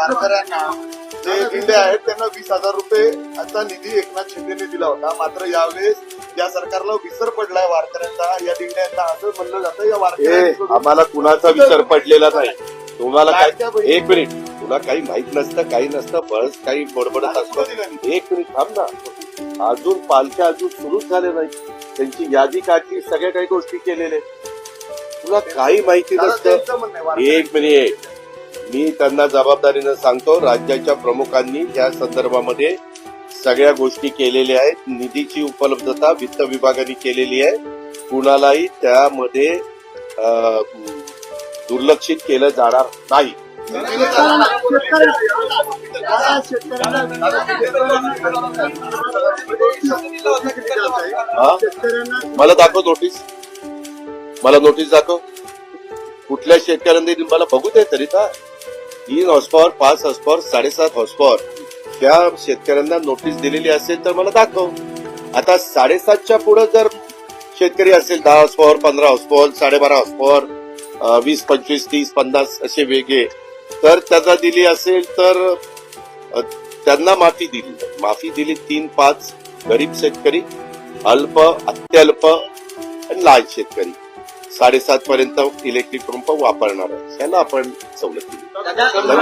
वारकऱ्यांना जे दिंडे आहेत त्यांना वीस हजार रुपये असा निधी एकनाथ शिंदेने दिला होता. मात्र यावेळेस या सरकारला विसर पडलाय वारकऱ्यांचा. या दिंड्यांना असं म्हणलं जातं. या वारकऱ्यांकडून आम्हाला कुणाचा विचार पडलेला नाही. तुम्हाला काय एक मिनिट. तुला काही माहीत नसतं काही नसतं बळच काही बडबडत असतं. एक मिनिट थांब ना. अजून पालख्या अजून सुरूच झाले नाही त्यांची यादी काढली सगळ्या काही गोष्टी केलेल्या. तुला काही माहिती नसतं. एक मिनिट. मी त्यांना जबाबदारीनं सांगतो राज्याच्या प्रमुखांनी या संदर्भामध्ये सगळ्या गोष्टी केलेल्या आहेत. निधीची उपलब्धता वित्त विभागाने केलेली आहे. कुणालाही त्यामध्ये दुर्लक्षित केलं जाणार नाही. मला दाखव नोटीस मला नोटीस दाखव. कुठल्या शेतकऱ्यांनी मला बघू दे तरी का तीन हॉर्सपॉवर पाच हॉर्सपॉवर साडेसात हॉर्सपॉवर त्या शेतकऱ्यांना नोटीस दिलेली असेल तर मला दाखव. आता साडेसातच्या पुढे जर शेतकरी असेल दहा हॉर्सपॉवर पंधरा हॉर्सपॉवर साडेबारा हॉर्सपॉवर वीस पंचवीस तीस पन्नास असे वेगळे तर त्याचा दिली असेल तर त्यांना माफी दिली. माफी दिली तीन पाच गरीब शेतकरी अल्प अत्यल्प आणि लहान शेतकरी. साडेसात पर्यंत इलेक्ट्रिक पंप वापरणार. आहे ह्याला आपण सवलत दिली.